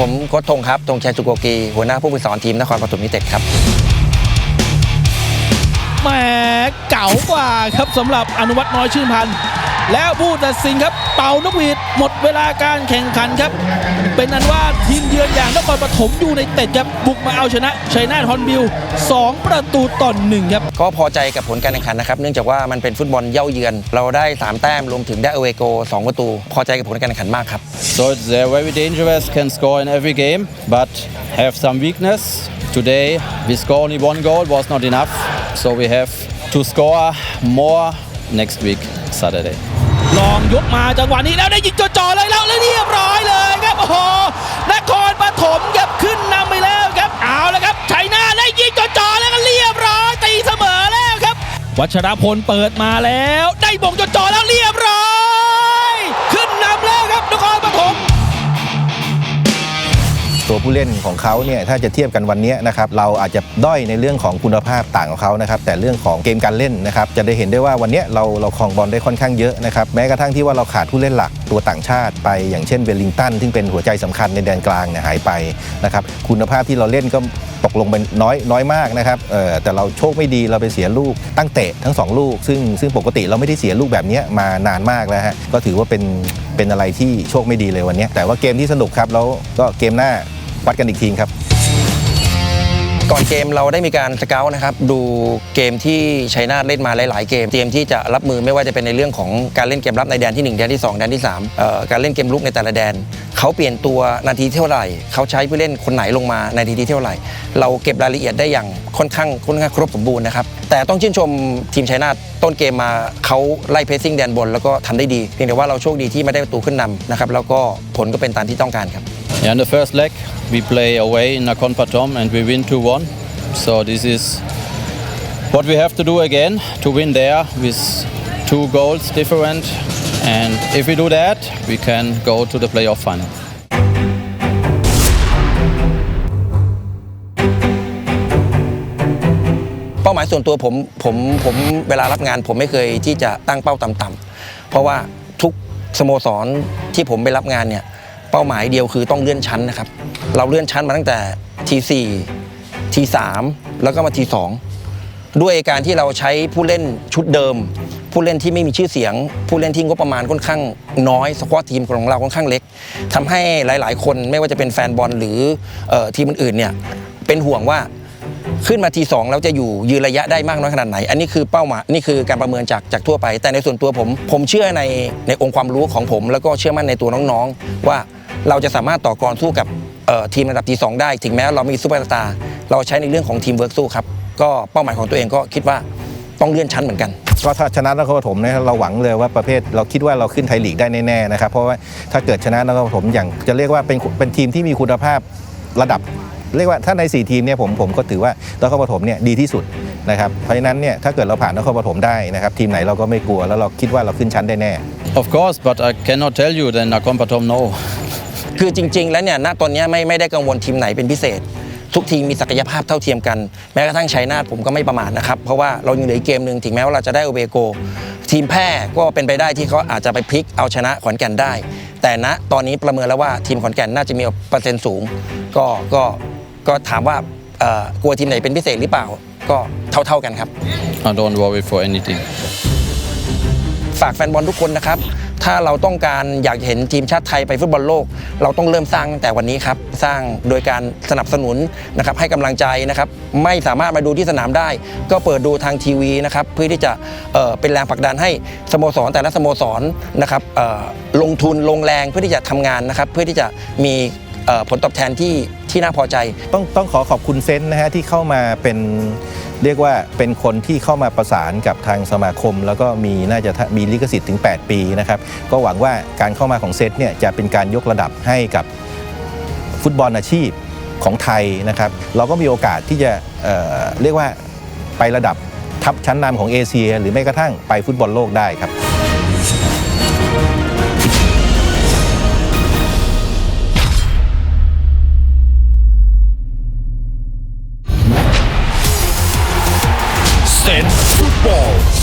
ผมโค้ชธงครับธงชัยสุโกกี หัวหน้าผู้ฝึกสอนทีมนครปฐมยูเต็ดครับแหมเก่ากว่าครับสำหรับอนุวัฒน์น้อยชื่นพันธ์แล้วผู้ตัดสินครับ เป่านกหวีดหมดเวลาการแข่งขันครับ เป็นอันว่า อนอย่างนครปฐมยูไนเต็ดครับบุกมาเอาชนะชัยนาทฮอนบิล2ประตูต่อหนึ่งครับก็พอใจกับผลการแข่งขันนะครับ เนื่องจากว่ามันเป็นฟุตบอลเย่าเยือน เราได้ 3 แต้มรวมถึงได้เอเวโก2ประตู พอใจกับผลการแข่งขันมากครับ So they're very dangerous, can score in every game, but have some weakness. Today we score only one goal, was not enough. So we have to score more next week, Saturday. ลองยกมาจังหวะนี้แล้วได้ยิงจ่อๆเลยแล้วแล้วเรียบร้อยเลย วัชรพลเปิดมาแล้ว ได้บ่งจ่อแล้วเรียบร้อย ขึ้นนำแล้วครับนครปฐมตัวผู้เล่นของเขาเนี่ยถ้าจะเทียบกันวันนี้นะครับเราอาจจะด้อยในเรื่องของคุณภาพต่างของเขานะครับแต่เรื่องของเกมการเล่นนะครับจะได้เห็นได้ว่าวันนี้เราเราครองบอลได้ค่อนข้างเยอะนะครับแม้กระทั่งที่ว่าเราขาดผู้เล่นหลัก ตัวต่างชาติไปอย่างเช่นเวลลิงตันซึ่งเป็นหัวใจสำคัญในแดนกลางเนี่ยหายไปนะครับคุณภาพที่เราเล่นก็ตกลงไปน้อยน้อยมากนะครับเออแต่เราโชคไม่ดีเราไปเสียลูกตั้งเตะทั้งสองลูก ซึ่งซึ่งปกติเราไม่ได้เสียลูกแบบนี้มานานมากแล้วฮะก็ถือว่าเป็นเป็นอะไรที่โชคไม่ดีเลยวันนี้แต่ว่าเกมที่สนุกครับแล้วก็เกมหน้าวัดกันอีกทีครับ ก่อนเกมเราได้มีการสเกลนะครับดูเกมที่ชัยนาทเล่นมาหลาย ๆ เกมเตรียมที่จะรับมือไม่ว่าจะเป็นในเรื่องของการเล่นเกมรับในแดนที่ 1 แดนที่ 2 แดนที่3เอ่อการเล่นเกมลุกในแต่ละแดน เขาเปลี่ยนตัวนาทีเท่าไหร่ เขาใช้ผู้เล่นคนไหนลงมาในนาทีที่เท่าไหร่ เราเก็บรายละเอียดได้อย่างค่อนข้างค่อนข้างครบสมบูรณ์นะครับ แต่ต้องชื่นชมทีมชัยนาทต้นเกมมาเขาไล่เพสซิ่งแดนบน แล้วก็ทำได้ดีเพียงแต่ว่าเราโชคดีที่ไม่ได้ประตูขึ้นนำนะครับแล้วก็ผลก็เป็นตามที่ต้องการครับ Yeah, in the first leg we play away in Nakhon Pathom and we win 2-1. So this is what we have to do again to win there with two goals different. And if we do that, we can go to the playoff final. เป้าหมายส่วนตัวผมผมผมเวลารับงาน ผมไม่เคยที่จะตั้งเป้าต่ำๆเพราะว่าทุกสโมสรที่ผมไปรับงานเนี่ยเป้าหมายเดียวคือต้องเลื่อนชั้นนะครับ เราเลื่อนชั้นมาตั้งแต่ทีสี่ทีสามแล้วก็มาทีสองด้วยการที่เราใช้ผู้เล่นชุดเดิม ผู้เล่นที่ไม่มีชื่อเสียง ผู้เล่นที่งบประมาณค่อนข้างน้อยสควอตทีมของเราค่อนข้างเล็กทำให้หลาย ๆ คนไม่ว่าจะเป็นแฟนบอลหรือทีมอื่นๆเนี่ยเป็นห่วงว่าขึ้นมาทีสองแล้วจะอยู่ยืนระยะได้มากน้อยขนาดไหน อันนี้คือเป้าหมายนี่คือการประเมินจากจากทั่วไป แต่ในส่วนตัวผม ผมเชื่อในในองค์ความรู้ของผม แล้วก็เชื่อมั่นในตัวน้องๆ ว่าเราจะสามารถต่อกรสู้กับทีมระดับทีสองได้ ถึงแม้เรามีซูเปอร์สตาร์เราใช้ในเรื่องของทีมเวิร์กสู้ครับ ก็เป้าหมายของตัวเองก็คิดว่า ต้องเลื่อนชั้นเหมือนกัน ก็ถ้าชนะนครปฐมเนี่ยเราหวังเลยว่าประเภทเราคิดว่าเราขึ้นไทยลีกได้แน่ๆนะครับเพราะว่าถ้าเกิดชนะนครปฐมอย่างจะเรียกว่าเป็นเป็นทีมที่มีคุณภาพระดับเรียกว่าถ้าใน 4 ทีมเนี่ยผมผมก็ถือว่านครปฐมเนี่ยดีที่สุดนะครับเพราะฉะนั้นเนี่ยถ้าเกิดเราผ่านนครปฐมได้นะครับทีมไหนเราก็ไม่กลัวแล้วเราคิดว่าเราขึ้นชั้นได้แน่ Of course, but I cannot tell you that Nakhon Pathom no. คือจริง ๆ แล้วเนี่ยณตอนเนี้ยไม่ไม่ได้กังวลทีมไหนเป็นพิเศษ ทุกทีมมีศักยภาพเท่าเทียมกัน แม้กระทั่งชัยนาทผมก็ไม่ประมาทนะครับ เพราะว่าเรายังเหลืออีกเกมหนึ่งถึงแม้ว่าเราจะได้โอเวโก ทีมแพ้ก็เป็นไปได้ที่เขาอาจจะไปพลิกเอาชนะขอนแก่นได้ แต่ณตอนนี้ประเมินแล้วว่าทีมขอนแก่นน่าจะมีเปอร์เซ็นต์สูง ก็ก็ก็ถามว่าเอ่อกลัวทีมไหนเป็นพิเศษหรือเปล่าก็เท่าๆกันครับ I don't worry for anything. ฝากแฟนบอลทุกคนนะครับ ถ้าเราต้องการอยากเห็นทีมชาติไทยไปฟุตบอลโลก เราต้องเริ่มสร้างตั้งแต่วันนี้ครับ สร้างโดยการสนับสนุนนะครับให้กำลังใจนะครับ ไม่สามารถมาดูที่สนามได้ ก็เปิดดูทางทีวีนะครับเพื่อที่จะเป็นแรงผลักดันให้สโมสรแต่ละสโมสรนะครับลงทุนลงแรงเพื่อที่จะทำงานนะครับ เพื่อที่จะมี ผลตอบแทนที่ที่น่าพอใจ ต้องต้องขอขอบคุณเซนต์นะฮะที่เข้ามาเป็นเรียกว่าเป็นคนที่เข้ามาประสานกับทางสมาคม แล้วก็มีน่าจะมีลิขสิทธิ์ถึง 8 ปีนะครับ ก็หวังว่าการเข้ามาของเซนต์เนี่ยจะเป็นการยกระดับให้กับฟุตบอลอาชีพของไทยนะครับ เราก็มีโอกาสที่จะเเรียกว่าไประดับทัพชั้นนำของเอเชีย หรือแม้กระทั่งไปฟุตบอลโลกได้ครับ in football.